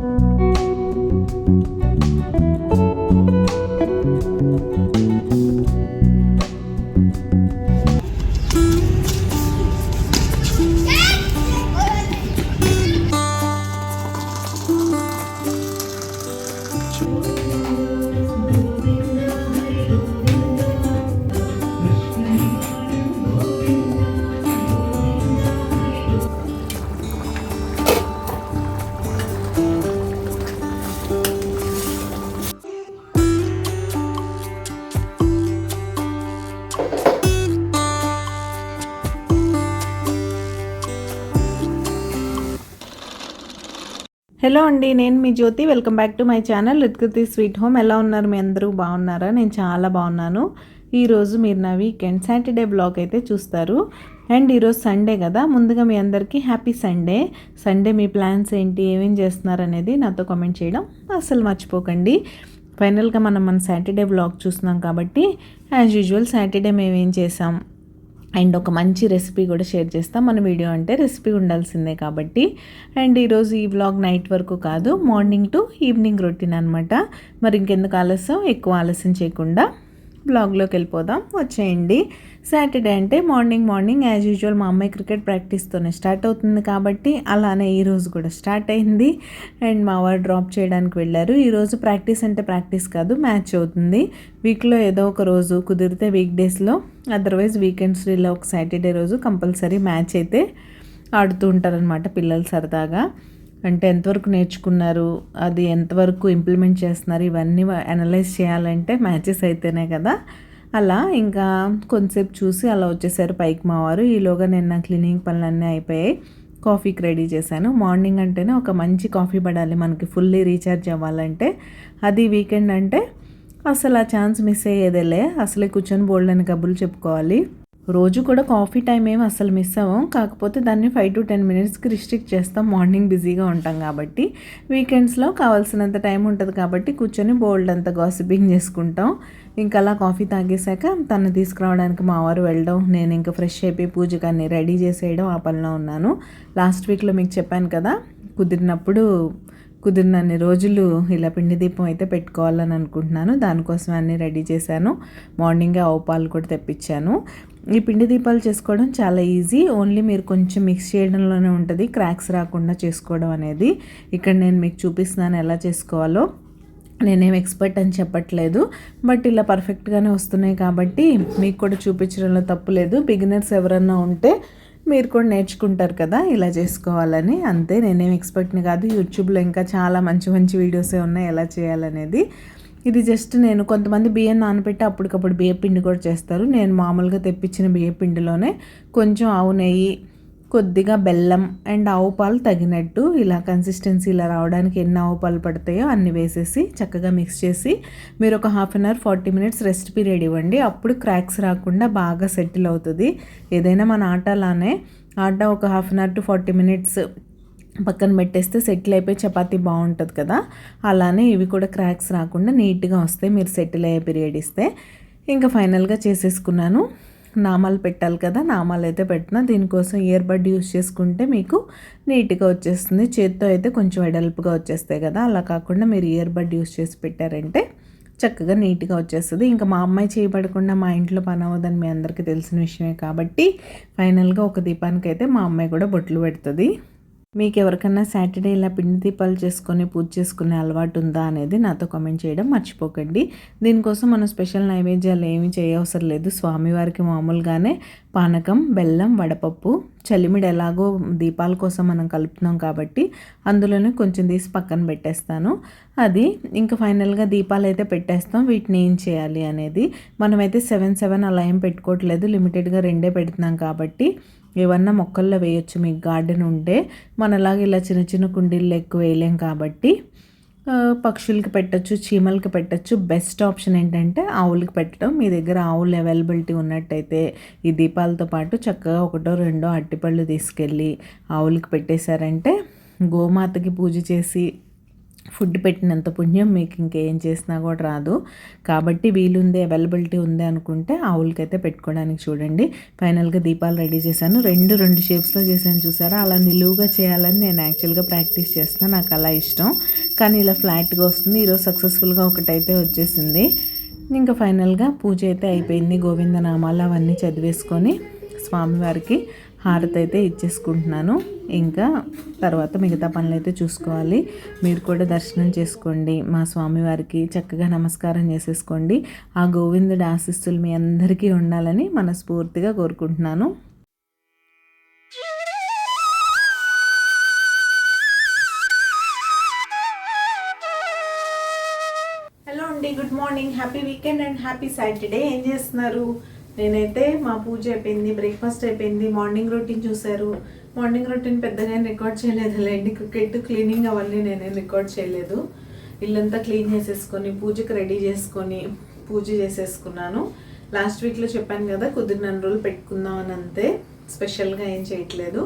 you hello అండి నేను మీ Jyothi. Welcome back to my channel Ritkriti sweet home ఎలా ఉన్నారు? మీ అందరూ బాగున్నారా? నేను చాలా బాగున్నాను. ఈరోజు మీరు నా వీకెండ్ సాటర్డే బ్లాగ్ అయితే చూస్తారు. అండ్ ఈరోజు సండే కదా. ముందుగా మీ అందరికీ హ్యాపీ సండే సండే మీ ప్లాన్స్ ఏంటి? ఏమేం చేస్తున్నారు అనేది నాతో కామెంట్ చేయడం అస్సలు మర్చిపోకండి. ఫైనల్గా మనం మన సాటర్డే బ్లాగ్ చూస్తున్నాం కాబట్టి యాజ్ యూజువల్ సాటర్డే మేము ఏం చేసాం? అండ్ ఒక మంచి రెసిపీ కూడా షేర్ చేస్తాం. మన వీడియో అంటే రెసిపీ ఉండాల్సిందే కాబట్టి. అండ్ ఈరోజు ఈ వ్లాగ్ నైట్ వరకు కాదు మార్నింగ్ టు ఈవినింగ్ రొటీన్ అనమాట మరి ఇంకెందుకు ఆలస్యం? ఎక్కువ ఆలస్యం చేయకుండా. బ్లాగ్లోకి వెళ్ళిపోదాం. వచ్చేయండి. సాటర్డే అంటే మార్నింగ్ మార్నింగ్ యాజ్ యూజువల్ మా అమ్మాయి క్రికెట్ ప్రాక్టీస్తోనే స్టార్ట్ అవుతుంది కాబట్టి అలానే ఈరోజు కూడా స్టార్ట్ అయింది. అండ్ మా వారు డ్రాప్ చేయడానికి వెళ్ళారు. ఈరోజు ప్రాక్టీస్ అంటే ప్రాక్టీస్ కాదు మ్యాచ్ అవుతుంది. వీక్లో ఏదో ఒక రోజు కుదిరితే వీక్ డేస్లో అదర్వైజ్ వీకెండ్స్లో ఒక సాటర్డే రోజు కంపల్సరీ మ్యాచ్ అయితే ఆడుతూ ఉంటారనమాట పిల్లలు సరదాగా. అంటే ఎంతవరకు నేర్చుకున్నారు అది ఎంతవరకు ఇంప్లిమెంట్ చేస్తున్నారు ఇవన్నీ అనలైజ్ చేయాలంటే మ్యాచెస్ అయితేనే కదా. అలా ఇంకా కొంతసేపు చూసి అలా వచ్చేసారు పైకి మావారు ఈలోగా నేను నా క్లీనింగ్ పనులన్నీ అయిపోయాయి. కాఫీకి రెడీ చేశాను. మార్నింగ్ అంటేనే ఒక మంచి కాఫీ పడాలి మనకి ఫుల్లీ రీఛార్జ్ అవ్వాలంటే. అది వీకెండ్ అంటే అసలు ఆ ఛాన్స్ మిస్ అయ్యేదేలే అసలే కూర్చొని బోల్డ్ అని కబుర్లు చెప్పుకోవాలి. రోజు కూడా కాఫీ టైం ఏమి అసలు మిస్ అవ్వం. కాకపోతే దాన్ని ఫైవ్ టు టెన్ మినిట్స్కి రిస్ట్రిక్ట్ చేస్తాం. మార్నింగ్ బిజీగా ఉంటాం కాబట్టి. వీకెండ్స్లో కావాల్సినంత టైం ఉంటుంది కాబట్టి కూర్చొని బోల్డ్ అంత గాసిపింగ్ చేసుకుంటాం. ఇంకా అలా కాఫీ తాగేశాక తను తీసుకురావడానికి మా వారు వెళ్ళడం నేను ఇంకా ఫ్రెష్ అయిపోయి పూజకి అన్ని రెడీ చేసేయడం ఆ పనిలో ఉన్నాను. లాస్ట్ వీక్లో మీకు చెప్పాను కదా కుదిరినప్పుడు కుదిరినన్ని రోజులు ఇలా పిండి దీపం అయితే పెట్టుకోవాలని అనుకుంటున్నాను. దానికోసం అన్నీ రెడీ చేశాను. మార్నింగే ఆవు పాలు కూడా తెప్పించాను. ఈ పిండి దీపాలు చేసుకోవడం చాలా ఈజీ. ఓన్లీ మీరు కొంచెం మిక్స్ చేయడంలోనే ఉంటుంది. క్రాక్స్ రాకుండా చేసుకోవడం అనేది. ఇక్కడ నేను మీకు చూపిస్తున్నాను ఎలా చేసుకోవాలో. నేనేం ఎక్స్పర్ట్ అని చెప్పట్లేదు. బట్ ఇలా పర్ఫెక్ట్గానే వస్తున్నాయి కాబట్టి మీకు కూడా చూపించడంలో తప్పు లేదు. బిగినర్స్ ఎవరన్నా ఉంటే మీరు కూడా నేర్చుకుంటారు కదా ఇలా చేసుకోవాలని. అంతే నేనేం ఎక్స్పెక్ట్ని కాదు. యూట్యూబ్లో ఇంకా చాలా మంచి మంచి వీడియోసే ఉన్నాయి ఎలా చేయాలనేది. ఇది జస్ట్ నేను కొంతమంది బియ్యం నానబెట్టి అప్పటికప్పుడు బియ్య పిండి కూడా చేస్తారు. నేను మామూలుగా తెప్పించిన బియ్య పిండిలోనే కొంచెం ఆవు నెయ్యి కొద్దిగా బెల్లం అండ్ ఆవు పాలు తగినట్టు ఇలా కన్సిస్టెన్సీ ఇలా రావడానికి ఎన్ని ఆవు పాలు పడతాయో అన్ని వేసేసి చక్కగా మిక్స్ చేసి మీరు ఒక half an hour forty minutes rest period ఇవ్వండి. అప్పుడు క్రాక్స్ రాకుండా బాగా సెటిల్ అవుతుంది. ఏదైనా మన ఆటలానే ఆట ఒక half an hour to forty minutes పక్కన పెట్టేస్తే సెటిల్ అయిపోయి చపాతి బాగుంటుంది కదా. అలానే ఇవి కూడా క్రాక్స్ రాకుండా నీట్గా వస్తాయి. మీరు సెటిల్ అయ్యే పీరియడ్ ఇస్తే. ఇంకా ఫైనల్గా చేసేసుకున్నాను. నామాలు పెట్టాలి కదా నామాలు అయితే పెట్టిన దీనికోసం ఇయర్ బడ్ యూస్ చేసుకుంటే మీకు నీట్గా వచ్చేస్తుంది. చేత్తో అయితే కొంచెం వెడల్పుగా వచ్చేస్తాయి కదా అలా కాకుండా మీరు ఇయర్ బడ్ యూస్ చేసి పెట్టారంటే చక్కగా నీట్గా వచ్చేస్తుంది. ఇంకా మా అమ్మాయి చేయబడకుండా మా ఇంట్లో పని అవ్వదని మీ అందరికీ తెలిసిన విషయమే కాబట్టి ఫైనల్గా ఒక దీపానికి అయితే మా అమ్మాయి కూడా బొట్లు పెడుతుంది. మీకు ఎవరికైనా సాటర్డే ఇలా పిండి దీపాలు చేసుకొని పూజ చేసుకునే అలవాటు ఉందా అనేది నాతో కామెంట్ చేయడం మర్చిపోకండి. దీనికోసం మనం స్పెషల్ నైవేద్యాలు ఏమీ చేయవసరం లేదు. స్వామివారికి మామూలుగానే పానకం బెల్లం వడపప్పు చలిమిడి ఎలాగో దీపాల కోసం మనం కలుపుతున్నాం కాబట్టి అందులోనే కొంచెం తీసి పక్కన పెట్టేస్తాను. అది ఇంకా ఫైనల్గా దీపాలు అయితే పెట్టేస్తాం. వీటిని ఏం చేయాలి అనేది మనమైతే సెవెన్ సెవెన్ అలా ఏం పెట్టుకోవట్లేదు. లిమిటెడ్గా రెండే పెడుతున్నాం కాబట్టి ఏమన్నా మొక్కల్లో వేయచ్చు మీకు గార్డెన్ ఉంటే మనలాగా ఇలా చిన్న చిన్న కుండీల్లో ఎక్కువ వేయలేం కాబట్టి పక్షులకి పెట్టచ్చు చీమలకి పెట్టచ్చు. బెస్ట్ ఆప్షన్ ఏంటంటే ఆవులకి పెట్టడం. మీ దగ్గర ఆవులు అవైలబిలిటీ ఉన్నట్టయితే ఈ దీపాలతో పాటు చక్కగా ఒకటో రెండో అట్టిపళ్ళు తీసుకెళ్ళి ఆవులకి పెట్టేశారంటే గోమాతకి పూజ చేసి ఫుడ్ పెట్టినంత పుణ్యం మీకు ఇంకేం చేసినా కూడా రాదు. కాబట్టి వీలుంది అవైలబిలిటీ ఉంది అనుకుంటే ఆవులకైతే పెట్టుకోవడానికి చూడండి. ఫైనల్గా దీపాలు రెడీ చేశాను. రెండు రెండు షేప్స్లో చేశాను చూసారా? అలా నిలువుగా చేయాలని నేను యాక్చువల్గా ప్రాక్టీస్ చేస్తాను నాకు అలా ఇష్టం. కానీ ఇలా ఫ్లాట్గా వస్తుంది. ఈరోజు సక్సెస్ఫుల్గా ఒకటైతే వచ్చేసింది. ఇంకా ఫైనల్గా పూజ అయితే అయిపోయింది. గోవిందనామాలు అవన్నీ చదివేసుకొని స్వామివారికి హారతి అయితే ఇచ్చేసుకుంటున్నాను. ఇంకా తర్వాత మిగతా పనులు అయితే చూసుకోవాలి. మీరు కూడా దర్శనం చేసుకోండి. మా స్వామివారికి చక్కగా నమస్కారం చేసేసుకోండి. ఆ గోవిందుడి ఆశిస్తులు మీ అందరికీ ఉండాలని మనస్ఫూర్తిగా కోరుకుంటున్నాను. హలో అండి good morning happy weekend and happy Saturday ఏం చేస్తున్నారు? నేనైతే మా పూజ అయిపోయింది బ్రేక్ఫాస్ట్ అయిపోయింది మార్నింగ్ రొటీన్ చూశారు. మార్నింగ్ రొటీన్ పెద్దగా రికార్డ్ చేయలేదు లేండి క్రికెట్ క్లీనింగ్ అవన్నీ నేనేం రికార్డ్ చేయలేదు. ఇల్లంతా క్లీన్ చేసేసుకొని పూజకి రెడీ చేసుకొని పూజ చేసేసుకున్నాను. లాస్ట్ వీక్లో చెప్పాను కదా కుదిరిన రోజులు పెట్టుకుందాం అని అంతే. స్పెషల్గా ఏం చేయట్లేదు.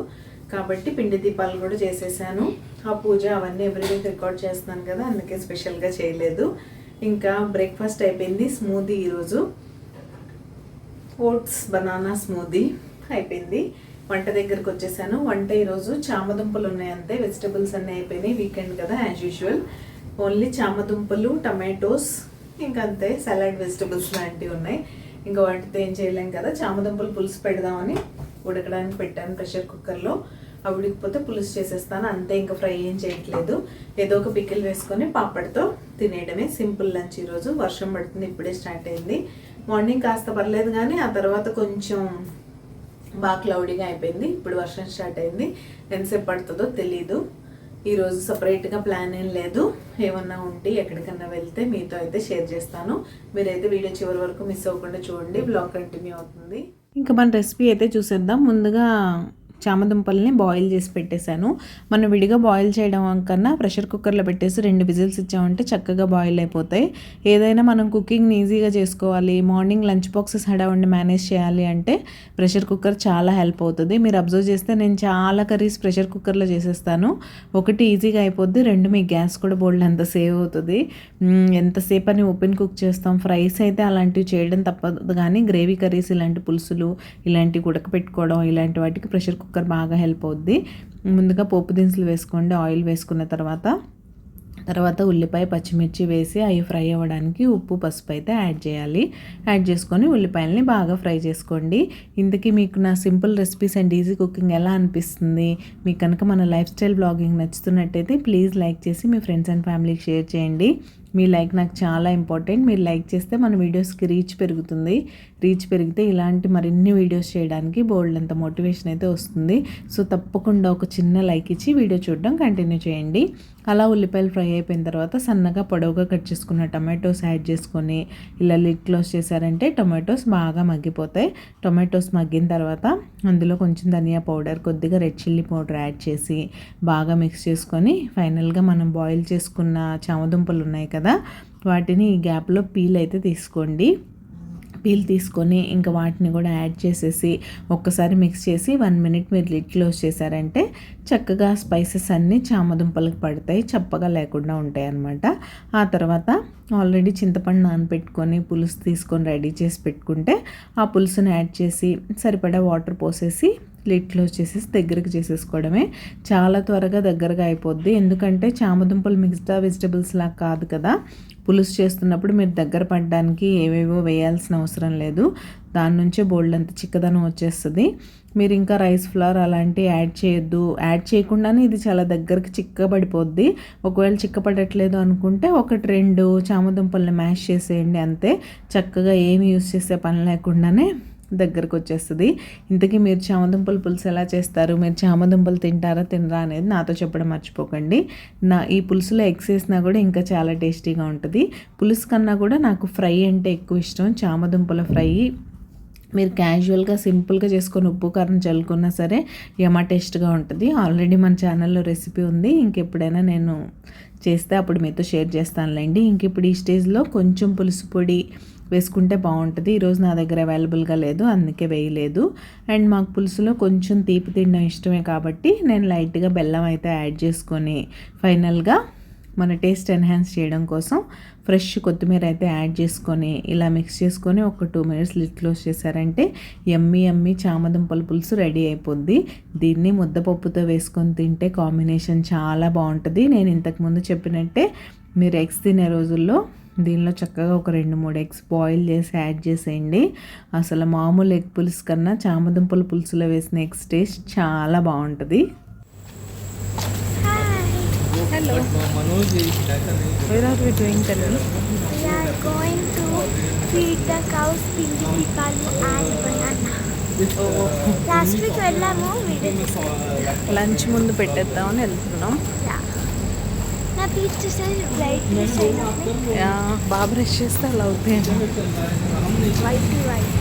కాబట్టి పిండి దీపాలు కూడా చేసేసాను. ఆ పూజ అవన్నీ ఎవ్రీడే రికార్డ్ చేస్తున్నాను కదా అందుకే స్పెషల్గా చేయలేదు. ఇంకా బ్రేక్ఫాస్ట్ అయిపోయింది స్మూదీ ఈరోజు. ఓట్స్ బనానా స్మూదీ అయిపోయింది. వంట దగ్గరకు వచ్చేసాను. వంట ఈరోజు చామదుంపలు ఉన్నాయి అంతే. వెజిటబుల్స్ అన్నీ అయిపోయినాయి. వీకెండ్ కదా యాజ్ యూజువల్ ఓన్లీ చామదుంపలు టమాటోస్ ఇంకా అంతే. సలాడ్ వెజిటబుల్స్ లాంటివి ఉన్నాయి. ఇంకా వాటితో ఏం చేయలేం కదా. చామదుంపలు పులుసు పెడదామని ఉడకడానికి పెట్టాను ప్రెషర్ కుక్కర్లో అవి ఉడికిపోతే పులుసు చేసేస్తాను. అంతే ఇంకా ఫ్రై ఏం చేయట్లేదు. ఏదో ఒక పికిల్ వేసుకొని పాపడితో తినేయడమే సింపుల్ లంచ్ ఈరోజు. వర్షం పడుతుంది ఇప్పుడే స్టార్ట్ అయింది. మార్నింగ్ కాస్త పర్లేదు కానీ ఆ తర్వాత కొంచెం బాగా క్లౌడీగా అయిపోయింది. ఇప్పుడు వర్షం స్టార్ట్ అయింది. ఎంతసేపు పడుతుందో తెలీదు. ఈరోజు సపరేట్గా ప్లాన్ ఏం లేదు. ఏమన్నా ఉంటే ఎక్కడికన్నా వెళ్తే మీతో అయితే షేర్ చేస్తాను. మీరైతే వీడియో చివరి వరకు మిస్ అవ్వకుండా చూడండి. బ్లాగ్ కంటిన్యూ అవుతుంది. ఇంకా మన రెసిపీ అయితే చూసేద్దాం. ముందుగా చామదుంపల్ని బాయిల్ చేసి పెట్టేశాను. మనం విడిగా బాయిల్ చేయడం కన్నా ప్రెషర్ కుక్కర్లో పెట్టేసి రెండు విజిల్స్ ఇచ్చామంటే చక్కగా బాయిల్ అయిపోతాయి. ఏదైనా మనం కుకింగ్ని ఈజీగా చేసుకోవాలి మార్నింగ్ లంచ్ బాక్సెస్ హడావండి మేనేజ్ చేయాలి అంటే ప్రెషర్ కుక్కర్ చాలా హెల్ప్ అవుతుంది. మీరు అబ్జర్వ్ చేస్తే నేను చాలా కర్రీస్ ప్రెషర్ కుక్కర్లో చేసేస్తాను. ఒకటి ఈజీగా అయిపోద్ది రెండు మీ గ్యాస్ కూడా బోల్డ్ అంత సేవ్ అవుతుంది. ఎంతసేపు అని ఓపెన్ కుక్ చేస్తాం. ఫ్రైస్ అయితే అలాంటివి చేయడం తప్పదు కానీ గ్రేవీ కర్రీస్ ఇలాంటి పులుసులు ఇలాంటివి ఉడకపెట్టుకోవడం ఇలాంటి వాటికి ప్రెషర్ కుక్కర్ కుక్కర్ బాగా హెల్ప్ అవుద్ది. ముందుగా పోపు దినుసులు వేసుకోండి ఆయిల్ వేసుకున్న తర్వాత. తర్వాత ఉల్లిపాయ పచ్చిమిర్చి వేసి అవి ఫ్రై అవ్వడానికి ఉప్పు పసుపు అయితే యాడ్ చేయాలి. యాడ్ చేసుకొని ఉల్లిపాయలని బాగా ఫ్రై చేసుకోండి. ఇంతకీ మీకు నా simple recipes and easy cooking ఎలా అనిపిస్తుంది? మీకు కనుక మన లైఫ్ స్టైల్ బ్లాగింగ్ నచ్చుతున్నట్టయితే ప్లీజ్ లైక్ చేసి మీ ఫ్రెండ్స్ అండ్ ఫ్యామిలీకి షేర్ చేయండి. మీ లైక్ నాకు చాలా ఇంపార్టెంట్. మీరు లైక్ చేస్తే మన వీడియోస్కి రీచ్ పెరుగుతుంది. రీచ్ పెరిగితే ఇలాంటి మరిన్ని వీడియోస్ చేయడానికి బోల్డ్ అంత మోటివేషన్ అయితే వస్తుంది. సో తప్పకుండా ఒక చిన్న లైక్ ఇచ్చి వీడియో చూడడం కంటిన్యూ చేయండి. అలా ఉల్లిపాయలు ఫ్రై అయిపోయిన తర్వాత సన్నగా పొడవుగా కట్ చేసుకున్న టమాటోస్ యాడ్ చేసుకొని ఇలా లిడ్ క్లోజ్ చేశారంటే టొమాటోస్ బాగా మగ్గిపోతాయి. టొమాటోస్ మగ్గిన తర్వాత అందులో కొంచెం ధనియా పౌడర్ కొద్దిగా రెడ్ చిల్లీ పౌడర్ యాడ్ చేసి బాగా మిక్స్ చేసుకొని ఫైనల్గా మనం బాయిల్ చేసుకున్న చామదుంపలు ఉన్నాయి కదా వాటిని ఈ గ్యాప్లో పీల్ అయితే తీసుకోండి. పీల్ తీసుకొని ఇంకా వాటిని కూడా యాడ్ చేసేసి ఒక్కసారి మిక్స్ చేసి వన్ మినిట్ మీరు లిడ్ క్లోజ్ చేశారంటే చక్కగా స్పైసెస్ అన్నీ చామదుంపలకు పడతాయి చప్పగా లేకుండా ఉంటాయి అన్నమాట. ఆ తర్వాత ఆల్రెడీ చింతపండు నానపెట్టుకొని పులుసు తీసుకొని రెడీ చేసి పెట్టుకుంటే ఆ పులుసుని యాడ్ చేసి సరిపడా వాటర్ పోసేసి లిడ్ క్లోజ్ చేసేసి దగ్గరకు చేసేసుకోవడమే. చాలా త్వరగా దగ్గరగా అయిపోద్ది. ఎందుకంటే చామదుంపలు మిగతా వెజిటబుల్స్ లాగా కాదు కదా. పులుసు చేస్తున్నప్పుడు మీరు దగ్గర పడడానికి ఏవేవో వేయాల్సిన అవసరం లేదు. దాని నుంచే బోల్డ్ అంత చిక్కదనం వచ్చేస్తుంది. మీరు ఇంకా రైస్ ఫ్లవర్ అలాంటివి యాడ్ చేయొద్దు. యాడ్ చేయకుండానే ఇది చాలా దగ్గరికి చిక్కబడిపోద్ది. ఒకవేళ చిక్కపడట్లేదు అనుకుంటే ఒకటి రెండు చామదుంపల్ని మ్యాష్ చేసేయండి అంతే. చక్కగా ఏమి యూస్ చేసే పని లేకుండానే దగ్గరకు వచ్చేస్తుంది ఇంతకీ మీరు చామదుంపలు పులుసు ఎలా చేస్తారు? మీరు చామదుంపలు తింటారా తినరా అనేది నాతో చెప్పడం మర్చిపోకండి. నా ఈ పులుసులో ఎగ్స్ వేసినా కూడా ఇంకా చాలా టేస్టీగా ఉంటుంది. పులుసు కన్నా కూడా నాకు ఫ్రై అంటే ఎక్కువ ఇష్టం. చామదుంపల ఫ్రై మీరు క్యాజువల్గా సింపుల్గా చేసుకొని ఉప్పు కారం చల్లుకున్నా సరే యమా టేస్ట్గా ఉంటుంది. ఆల్రెడీ మన ఛానల్లో రెసిపీ ఉంది. ఇంకెప్పుడైనా నేను చేస్తే అప్పుడు మీతో షేర్ చేస్తానులేండి. ఇంక ఇప్పుడు ఈ స్టేజ్లో కొంచెం పులుసు పొడి వేసుకుంటే బాగుంటుంది. ఈరోజు నా దగ్గర అవైలబుల్గా లేదు అందుకే వేయలేదు. అండ్ మాకు పులుసులో కొంచెం తీపి తినడం ఇష్టమే కాబట్టి నేను లైట్గా బెల్లం అయితే యాడ్ చేసుకొని ఫైనల్గా మన టేస్ట్ ఎన్హాన్స్ చేయడం కోసం ఫ్రెష్ కొత్తిమీర అయితే యాడ్ చేసుకొని ఇలా మిక్స్ చేసుకొని ఒక టూ మినిట్స్ లిడ్ క్లోజ్ చేశారంటే ఎమ్మి ఎమ్మి చామదుంపల పులుసు రెడీ అయిపోద్ది. దీన్ని ముద్దపప్పుతో వేసుకొని తింటే కాంబినేషన్ చాలా బాగుంటుంది. నేను ఇంతకుముందు చెప్పినట్టే మీరు ఎగ్స్ తినే రోజుల్లో దీనిలో చక్కగా ఒక రెండు మూడు ఎగ్స్ బాయిల్ చేసి యాడ్ చేసేయండి. అసలు మామూలు ఎగ్ పులుసు కన్నా చామదుంపల పులుసులో వేసిన ఎగ్స్ టేస్ట్ చాలా బాగుంటుంది. హలో లంచ్ ముందు పెట్టేద్దామని వెళ్తున్నాం నా పీచ్ చూస్తే లైట్ బ్రష్ అయినప్పుడు యా, బాగా బ్రష్ చేస్తే అలా అవుతాయి. వైట్ వైట్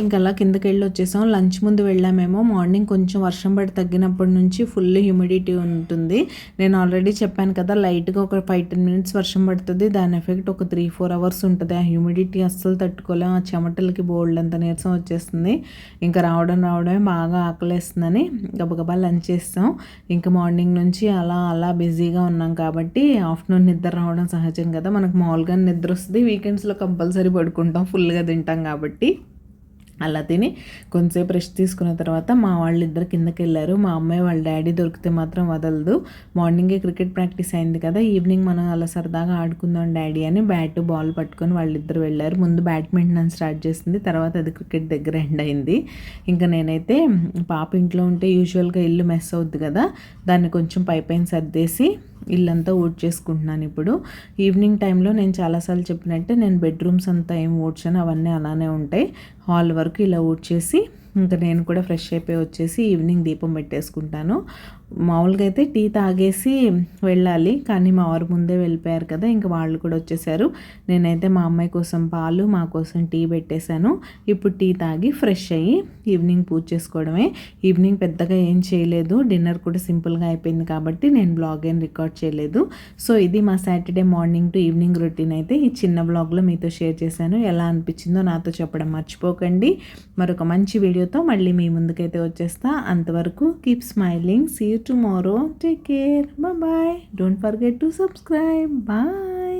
ఇంకలా అలా కిందకి వెళ్ళి వచ్చేసాం లంచ్ ముందు వెళ్ళామేమో. మార్నింగ్ కొంచెం వర్షం పడి తగ్గినప్పటి నుంచి ఫుల్ హ్యూమిడిటీ ఉంటుంది. నేను ఆల్రెడీ చెప్పాను కదా లైట్గా ఒక ఫైవ్ టెన్ మినిట్స్ వర్షం పడుతుంది. దాని ఎఫెక్ట్ ఒక త్రీ ఫోర్ అవర్స్ ఉంటుంది. ఆ హ్యూమిడిటీ అస్సలు తట్టుకోలేము ఆ చెమటలకి బోల్డ్ అంత నీరసం వచ్చేస్తుంది. ఇంకా రావడం రావడమే బాగా ఆకలేస్తుందని గబగబా లంచ్ చేస్తాం. ఇంకా మార్నింగ్ నుంచి అలా అలా బిజీగా ఉన్నాం కాబట్టి ఆఫ్టర్నూన్ నిద్ర రావడం సహజం కదా. మనకు మామూలుగా నిద్ర వస్తుంది. వీకెండ్స్లో కంపల్సరీ పడుకుంటాం. ఫుల్గా తింటాం కాబట్టి. అలా తిని కొంతసేపు రెస్ట్ తీసుకున్న తర్వాత మా వాళ్ళిద్దరు కిందకి వెళ్ళారు. మా అమ్మాయి వాళ్ళ డాడీ దొరికితే మాత్రం వదలదు. మార్నింగే క్రికెట్ ప్రాక్టీస్ అయింది కదా ఈవినింగ్ మనం అలా సరదాగా ఆడుకుందాం డాడీ అని బ్యాట్ బాల్ పట్టుకొని వాళ్ళిద్దరు వెళ్ళారు. ముందు బ్యాడ్మింటన్ స్టార్ట్ చేసింది తర్వాత అది క్రికెట్ దగ్గర ఎండ్ అయింది. ఇంకా నేనైతే పాప ఇంట్లో ఉంటే యూజువల్గా ఇల్లు మెస్ అవుద్ది కదా దాన్ని కొంచెం పై పైన సర్దేసి ఇల్లంతా ఓట్ చేసుకుంటున్నాను ఇప్పుడు. ఈవినింగ్ టైంలో నేను చాలాసార్లు చెప్పినట్టే నేను బెడ్రూమ్స్ అంతా ఏం ఊడ్చాను అవన్నీ అలానే ఉంటాయి. హాల్ వరకు ఇలా ఊడ్చేసి ఇంకా నేను కూడా ఫ్రెష్ అయిపోయి వచ్చేసి ఈవినింగ్ దీపం పెట్టేసుకుంటాను. మామూలుగా అయితే టీ తాగేసి వెళ్ళాలి కానీ మా వారు ముందే వెళ్ళిపోయారు కదా ఇంకా వాళ్ళు కూడా వచ్చేసారు. నేనైతే మా అమ్మాయి కోసం పాలు మా కోసం టీ పెట్టేశాను. ఇప్పుడు టీ తాగి ఫ్రెష్ అయ్యి ఈవినింగ్ పూజ చేసుకోవడమే. ఈవినింగ్ పెద్దగా ఏం చేయలేదు డిన్నర్ కూడా సింపుల్గా అయిపోయింది కాబట్టి నేను బ్లాగ్ ఏం రికార్డ్ చేయలేదు. సో ఇది మా Saturday morning to evening routine అయితే ఈ చిన్న బ్లాగ్లో మీతో షేర్ చేశాను. ఎలా అనిపించిందో నాతో చెప్పడం మర్చిపోకండి. మరొక మంచి వీడియోతో మళ్ళీ మీ ముందుకైతే వచ్చేస్తా. అంతవరకు keep smiling see tomorrow. Take care. Bye bye. Don't forget to subscribe. Bye.